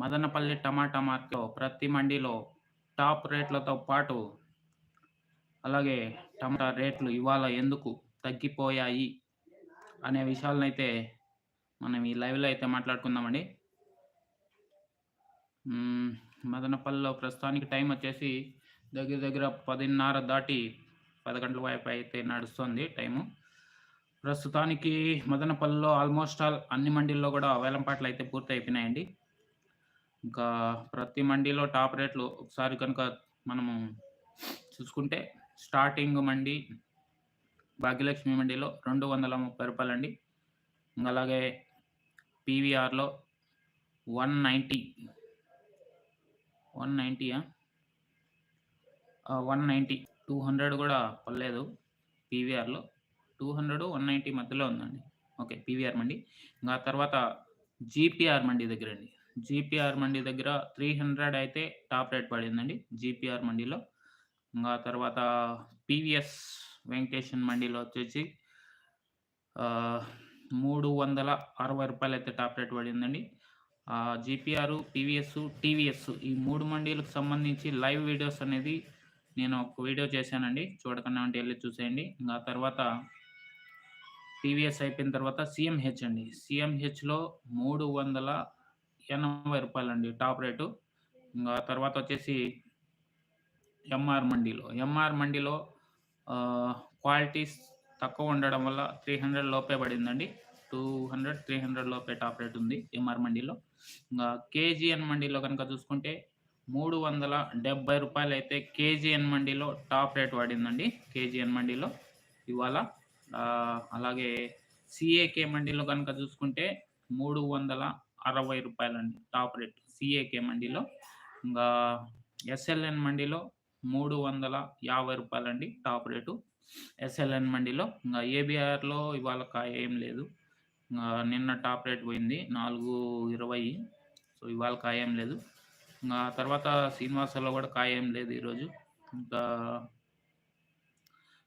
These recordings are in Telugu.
మదనపల్లి టమాటా మార్కెట్‌లో ప్రతి మండీలో టాప్ రేట్లతో పాటు అలాగే టమాటా రేట్లు ఇవాళ ఎందుకు తగ్గిపోయాయి అనే విషయాలనైతే మనం ఈ లైవ్‌లో అయితే మాట్లాడుకుందామండి. మదనపల్లిలో ప్రస్తుతానికి టైం వచ్చేసి దగ్గర దగ్గర పదిన్నర దాటి పది గంటల వైపు అయితే నడుస్తుంది టైము. ప్రస్తుతానికి మదనపల్లిలో ఆల్మోస్ట్ ఆల్ అన్ని మండీల్లో కూడా వేలంపాట్లు అయితే పూర్తి అయిపోయినాయండి ఇంకా ప్రతి మండీలో టాప్ రేట్లు ఒకసారి కనుక మనము చూసుకుంటే స్టార్టింగ్ మండి భాగ్యలక్ష్మి మండీలో రూ. 230 అండి. అలాగే పీవీఆర్‌లో వన్ నైంటీ వన్ నైంటీయా వన్ నైంటీ టూ హండ్రెడ్ కూడా పర్లేదు పీవీఆర్‌లో. 200, 190 మధ్యలో ఉందండి. ఓకే. పీవీఆర్ మండి ఇంకా తర్వాత జీపీఆర్ మండీ దగ్గరండి. జీపీఆర్ మండీ దగ్గర 300 అయితే టాప్ రేట్ పడిందండి. జీపీఆర్ మండీలో. ఇంకా తర్వాత పీవీఎస్ వెంకటేషన్ మండీలో వచ్చేసి మూడు వందల అరవై రూపాయలు అయితే టాప్ రేట్ పడిందండి. ఆహ్, జీపీఆర్, పీవీఎస్, టీవీఎస్ ఈ మూడు మండీలకు సంబంధించి లైవ్ వీడియోస్ అనేది నేను ఒక వీడియో చేశానండి. చూడకుండా ఉంటే వెళ్ళి చూసేయండి. ఇంకా తర్వాత టీవీఎస్ అయిపోయిన తర్వాత సీఎంహెచ్ అండి. సీఎంహెచ్‌లో వందల 380 అండి టాప్ రేటు. ఇంకా తర్వాత వచ్చేసి ఎంఆర్ మండీలో. ఎంఆర్ మండీలో క్వాలిటీస్ తక్కువ ఉండడం వల్ల 300 లోపే పడిందండి. 200, 300 లోపే టాప్ రేట్ ఉంది ఎంఆర్ మండీలో. ఇంకా కేజీఎన్ మండీలో కనుక చూసుకుంటే మూడు వందల డెబ్బై రూపాయలు అయితే కేజీఎన్ మండీలో టాప్ రేట్ పడిందండి. కేజీఎన్ మండీలో ఇవాళ. అలాగే సిఏకే మండీలో కనుక చూసుకుంటే మూడు వందల అరవై రూపాయలండి టాప్ రేట్ సిఏకే మండీలో. ఇంకా ఎస్ఎల్ఎన్ మండీలో రూ. 350 అండి టాప్ రేటు. ఎస్ఎల్ఎన్ మండీలో. ఇంకా ఏబీఆర్‌లో ఇవాళ కాయ ఏం లేదు. ఇంకా నిన్న టాప్ రేట్ పోయింది 420 సో, ఇవాళ కాయ ఏం లేదు. ఇంకా తర్వాత శ్రీనివాసలో కూడా కాయ ఏం లేదు ఈరోజు. ఇంకా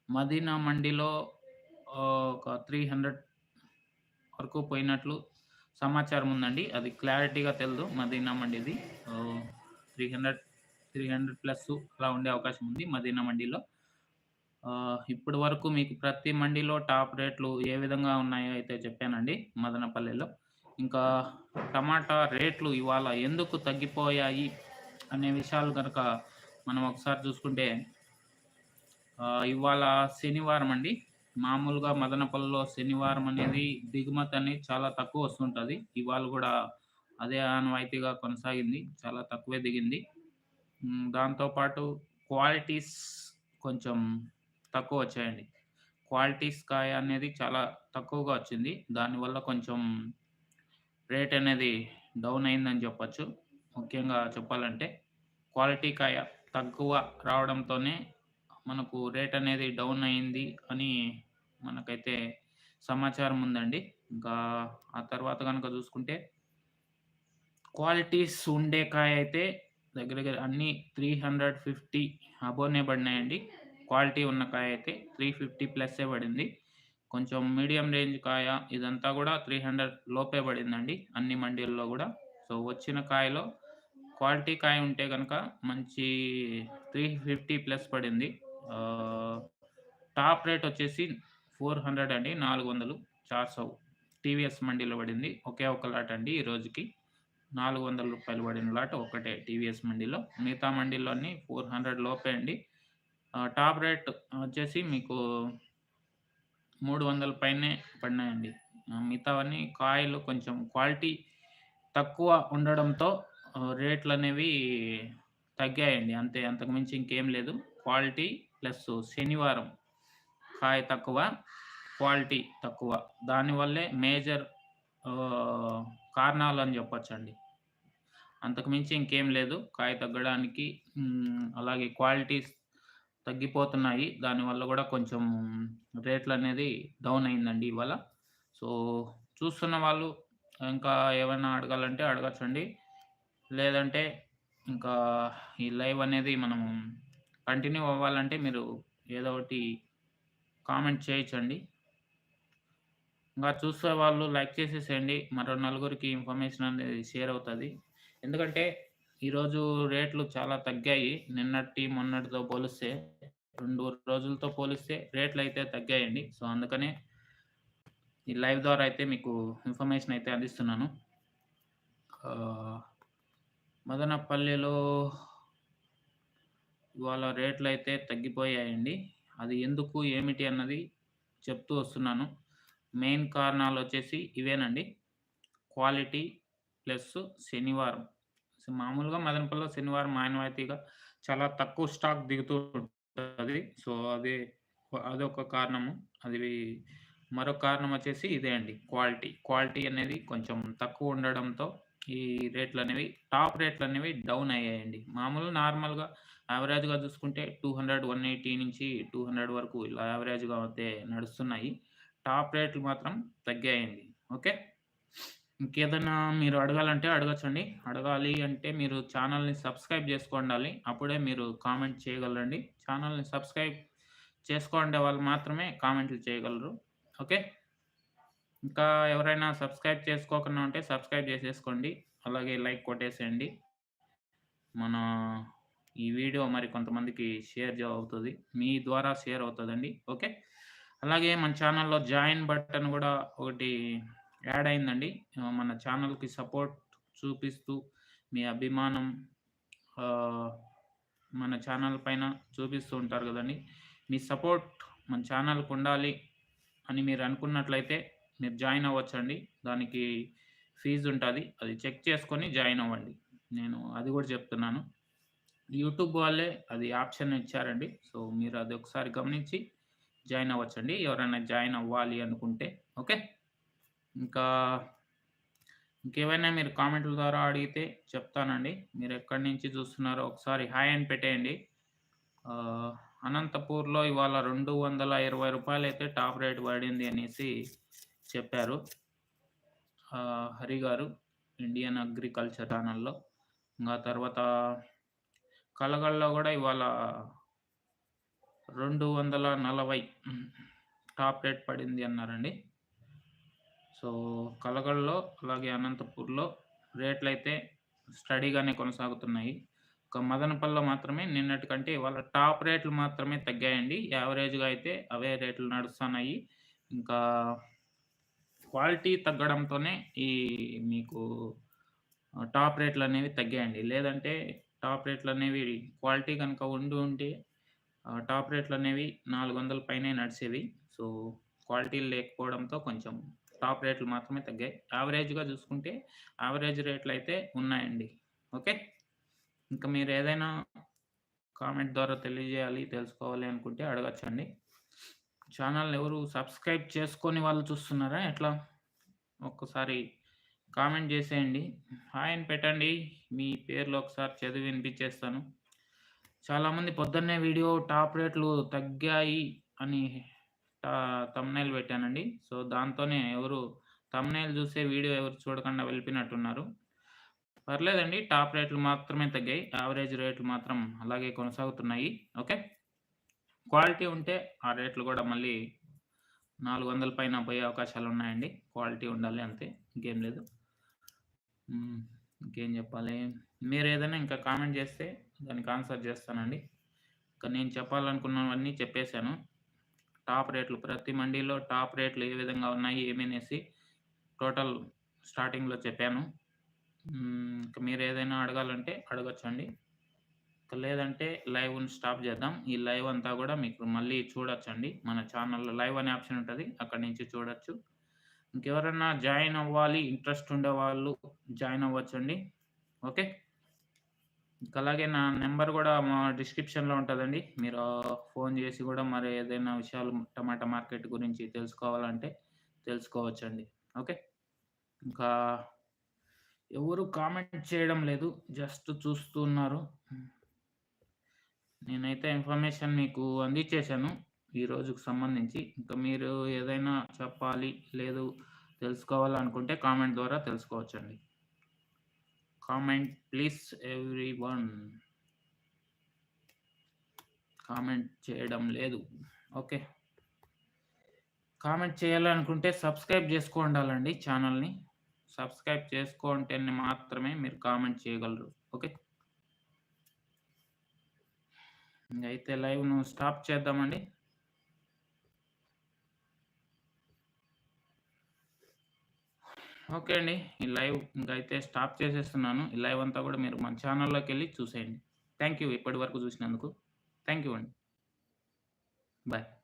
మదీనా మండీలో ఒక త్రీ హండ్రెడ్ వరకు పోయినట్లు సమాచారం ఉందండి. అది క్లారిటీగా తెలియదు మదీనామండి ఇది three hundred three hundred plus అలా ఉండే అవకాశం ఉంది మదీనా మండీలో. ఇప్పటి వరకు మీకు ప్రతి మండీలో టాప్ రేట్లు ఏ విధంగా ఉన్నాయో అయితే చెప్పానండి మదనపల్లిలో. ఇంకా టమాటా రేట్లు ఇవాళ ఎందుకు తగ్గిపోయాయి అనే విషయాలు కనుక మనం ఒకసారి చూసుకుంటే ఇవాళ శనివారం అండి. మామూలుగా మదనపల్లిలో శనివారం అనేది దిగుమతి అనేది చాలా తక్కువ వస్తుంటుంది ఇవాళ కూడా అదే ఆనవాయితీగా కొనసాగింది. చాలా తక్కువే దిగింది. దాంతోపాటు క్వాలిటీస్ కొంచెం తక్కువ వచ్చాయండి క్వాలిటీస్ కాయ అనేది చాలా తక్కువగా వచ్చింది. దానివల్ల కొంచెం రేట్ అనేది డౌన్ అయిందని చెప్పచ్చు ముఖ్యంగా చెప్పాలంటే క్వాలిటీ కాయ తక్కువ రావడంతోనే మనకు రేట్ అనేది డౌన్ అయింది అని మనకైతే సమాచారం ఉందండి. ఇంకా ఆ తర్వాత కనుక చూసుకుంటే క్వాలిటీస్ ఉండే కాయ అయితే దగ్గర దగ్గర అన్నీ 350 అబోనే పడినాయండి. క్వాలిటీ ఉన్న కాయ అయితే 350 ప్లస్సే పడింది. కొంచెం మీడియం రేంజ్ కాయ ఇదంతా కూడా త్రీ హండ్రెడ్ లోపే పడిందండి అన్ని మండీల్లో కూడా సో, వచ్చిన కాయలో క్వాలిటీ కాయ ఉంటే కనుక మంచి 350 ప్లస్ పడింది. టాప్ రేట్ వచ్చేసి 400 అండి. 400 400 టీవీఎస్ మండీలో పడింది. ఒకే ఒక లాట్ అండి ఈ రోజుకి. రూ. 400 పడిన లాట్ ఒకటే టీవీఎస్ మండీలో. మిగతా మండీల్లో అన్నీ 400 లోపే అండి. టాప్ రేట్ వచ్చేసి మీకు 300 పైనే పడినాయండి. మిగతావన్నీ కాయలు కొంచెం క్వాలిటీ తక్కువ ఉండడంతో రేట్లు అనేవి తగ్గాయండి. అంతే అంతకు మించి ఇంకేం లేదు. క్వాలిటీ ప్లస్ శనివారం కాయ తక్కువ, క్వాలిటీ తక్కువ. దానివల్లే మేజర్ కారణాలు అని చెప్పొచ్చండి. అంతకుమించి ఇంకేం లేదు. కాయ తగ్గడానికి అలాగే క్వాలిటీస్ తగ్గిపోతున్నాయి. దానివల్ల కూడా కొంచెం రేట్లు అనేది డౌన్ అయిందండి ఇవాళ. సో, చూస్తున్న వాళ్ళు ఇంకా ఏమైనా అడగాలంటే అడగచ్చండి లేదంటే ఇంకా ఈ లైవ్ అనేది మనం కంటిన్యూ అవ్వాలంటే మీరు ఏదో ఒకటి కామెంట్ చేయించండి ఇంకా చూసే వాళ్ళు లైక్ చేసేసేయండి. మరో నలుగురికి ఇన్ఫర్మేషన్ అనేది షేర్ అవుతుంది ఎందుకంటే ఈరోజు రేట్లు చాలా తగ్గాయి. నిన్నటి, మొన్నటితో పోలిస్తే రెండు రోజులతో పోలిస్తే రేట్లు అయితే తగ్గాయండి. సో, అందుకనే ఈ లైవ్ ద్వారా అయితే మీకు ఇన్ఫర్మేషన్ అయితే అందిస్తున్నాను. మదనపల్లిలో ఇవాళ రేట్లయితే తగ్గిపోయాయండి. అది ఎందుకు, ఏమిటి అన్నది చెప్తూ వస్తున్నాను. మెయిన్ కారణాలు వచ్చేసి ఇవేనండి. క్వాలిటీ ప్లస్ శనివారం. సో, మామూలుగా మదనపల్లిలో శనివారం ఆనవాయితీగా చాలా తక్కువ స్టాక్ దిగుతూ ఉంటుంది సో, అదే అదొక కారణము. అది మరో కారణం వచ్చేసి ఇదే అండి క్వాలిటీ. క్వాలిటీ అనేది కొంచెం తక్కువ ఉండడంతో ఈ రేట్లు అనేవి టాప్ రేట్లు అనేవి డౌన్ అయ్యాయండి. మామూలు నార్మల్‌గా యావరేజ్‌గా చూసుకుంటే 200, 180 నుంచి 200 వరకు ఇలా యావరేజ్‌గా అయితే నడుస్తున్నాయి. టాప్ రేట్లు మాత్రం తగ్గాయండి. ఓకే. ఇంకేదన్నా మీరు అడగాలంటే అడగచ్చండి అడగాలి అంటే మీరు ఛానల్ని సబ్స్క్రైబ్ చేసుకోండాలి. అప్పుడే మీరు కామెంట్ చేయగలరండి. ఛానల్ని సబ్స్క్రైబ్ చేసుకోండే వాళ్ళు మాత్రమే కామెంట్లు చేయగలరు. ఓకే. ఇంకా ఎవరైనా సబ్స్క్రైబ్ చేసుకోకుండా ఉంటే సబ్స్క్రైబ్ చేసేసుకోండి. అలాగే లైక్ కొట్టేసేయండి. మన ఈ వీడియో మరి కొంతమందికి షేర్ అవుతుంది మీ ద్వారా షేర్ అవుతుందండి ఓకే. అలాగే మన ఛానల్లో జాయిన్ బటన్ కూడా ఒకటి యాడ్ అయిందండి. మన ఛానల్కి సపోర్ట్ చూపిస్తూ మీ అభిమానం మన ఛానల్ పైన చూపిస్తూ ఉంటారు కదండి మీ సపోర్ట్ మన ఛానల్కి ఉండాలి అని మీరు అనుకున్నట్లయితే మీరు జాయిన్ అవ్వచ్చండి దానికి ఫీజు ఉంటుంది అది చెక్ చేసుకొని జాయిన్ అవ్వండి. నేను అది కూడా చెప్తున్నాను. యూట్యూబ్ వాళ్ళే అది ఆప్షన్ ఇచ్చారండి. సో, మీరు అది ఒకసారి గమనించి జాయిన్ అవ్వచ్చండి ఎవరైనా జాయిన్ అవ్వాలి అనుకుంటే. ఓకే. ఇంకా ఇంకేమైనా మీరు కామెంట్ల ద్వారా అడిగితే చెప్తానండి. మీరు ఎక్కడి నుంచి చూస్తున్నారో ఒకసారి హాయ్ అని పెట్టేయండి. అనంతపూర్‌లో ఇవాళ రెండు వందల ఇరవై రూపాయలు అయితే టాప్ రేట్ పడింది అనేసి చెప్పారు. హరి గారు ఇండియన్ అగ్రికల్చర్ ఛానల్లో ఇంకా తర్వాత కలగల్లో కూడా ఇవాళ రెండు వందల నలభై టాప్ రేట్ పడింది అన్నారండి. సో, కలగల్లో అలాగే అనంతపూర్‌లో రేట్లు అయితే స్టడీగానే కొనసాగుతున్నాయి. ఒక మదనపల్లిలో మాత్రమే నిన్నటి కంటే ఇవాళ టాప్ రేట్లు మాత్రమే తగ్గాయండి. యావరేజ్‌గా అయితే అవే రేట్లు నడుస్తున్నాయి. ఇంకా క్వాలిటీ తగ్గడంతోనే ఈ మీకు టాప్ రేట్లు అనేవి తగ్గాయండి. లేదంటే టాప్ రేట్లు అనేవి క్వాలిటీ కనుక ఉండి ఉంటే టాప్ రేట్లు అనేవి నాలుగు వందల పైనే నడిచేవి సో, క్వాలిటీ లేకపోవడంతో కొంచెం టాప్ రేట్లు మాత్రమే తగ్గాయి. యావరేజ్‌గా చూసుకుంటే యావరేజ్ రేట్లయితే ఉన్నాయండి. ఓకే. ఇంకా మీరు ఏదైనా కామెంట్ ద్వారా తెలియజేయాలి, తెలుసుకోవాలి అనుకుంటే అడగొచ్చండి. ఛానల్ ఎవరు సబ్స్క్రైబ్ చేసుకొని వాళ్ళు చూస్తున్నారా ఎట్లా? ఒక్కసారి కామెంట్ చేసేయండి. హాయ్ అని పెట్టండి. మీ పేర్లు ఒకసారి చదివి వినిపించేస్తాను. చాలామంది పొద్దున్నే వీడియో టాప్ రేట్లు తగ్గాయి అని తమ్నైల్ పెట్టానండి. సో, దాంతోనే ఎవరు తమ్నైల్ చూసే వీడియో ఎవరు చూడకుండా వెళ్ళిపోయినట్టున్నారు. పర్లేదండి. టాప్ రేట్లు మాత్రమే తగ్గాయి. యావరేజ్ రేట్లు మాత్రం అలాగే కొనసాగుతున్నాయి. ఓకే. క్వాలిటీ ఉంటే ఆ రేట్లు కూడా మళ్ళీ 400 పైన పోయే అవకాశాలు ఉన్నాయండి క్వాలిటీ ఉండాలి అంతే. ఇంకేం లేదు. ఇంకేం చెప్పాలి? మీరు ఏదైనా ఇంకా కామెంట్ చేస్తే దానికి ఆన్సర్ చేస్తానండి. ఇంకా నేను చెప్పాలనుకున్నవన్నీ చెప్పేశాను టాప్ రేట్లు ప్రతి మండీలో టాప్ రేట్లు ఏ విధంగా ఉన్నాయి ఏమనేసి అనేసి టోటల్ స్టార్టింగ్‌లో చెప్పాను. ఇంకా మీరు ఏదైనా అడగాలంటే అడగచ్చండి లేదంటే లైవ్‌ని స్టాప్ చేద్దాం. ఈ లైవ్ అంతా కూడా మీకు మళ్ళీ చూడొచ్చండి. మన ఛానల్లో లైవ్ అనే ఆప్షన్ ఉంటుంది అక్కడి నుంచి చూడొచ్చు. ఇంకెవరన్నా జాయిన్ అవ్వాలి ఇంట్రెస్ట్ ఉండే వాళ్ళు జాయిన్ అవ్వచ్చండి ఓకే. ఇంకా అలాగే నా నెంబర్ కూడా మా డిస్క్రిప్షన్‌లో ఉంటుందండి మీరు ఫోన్ చేసి కూడా మరి ఏదైనా విషయాలు టమాటా మార్కెట్ గురించి తెలుసుకోవాలంటే తెలుసుకోవచ్చండి. ఓకే. ఇంకా ఎవరు కామెంట్ చేయడం లేదు. జస్ట్ చూస్తున్నారు. నేనైతే ఇన్ఫర్మేషన్ మీకు అందించేశాను. ఈ రోజుకి సంబంధించి. ఇంకా మీరు ఏదైనా చెప్పాలి, లేదు తెలుసుకోవాలనుకుంటే కామెంట్ ద్వారా తెలుసుకోవచ్చండి. Comment please everyone comment చేయడం లేదు. ఓకే. కామెంట్ చేయాలనుకుంటే సబ్స్క్రైబ్ చేసుకోండాలండి ఛానల్ని సబ్స్క్రైబ్ చేసుకుంటేనే మాత్రమే మీరు కామెంట్ చేయగలరు ఓకే అయితే లైవ్ను స్టాప్ చేద్దామండి ఓకే అండి. ఈ లైవ్ ఇంకైతే స్టాప్ చేసేస్తున్నాను. ఈ లైవ్ అంతా కూడా మీరు మన ఛానల్లోకి వెళ్ళి చూసేయండి. థ్యాంక్ యూ ఇప్పటి వరకు చూసినందుకు. థ్యాంక్ యూ అండి. బాయ్.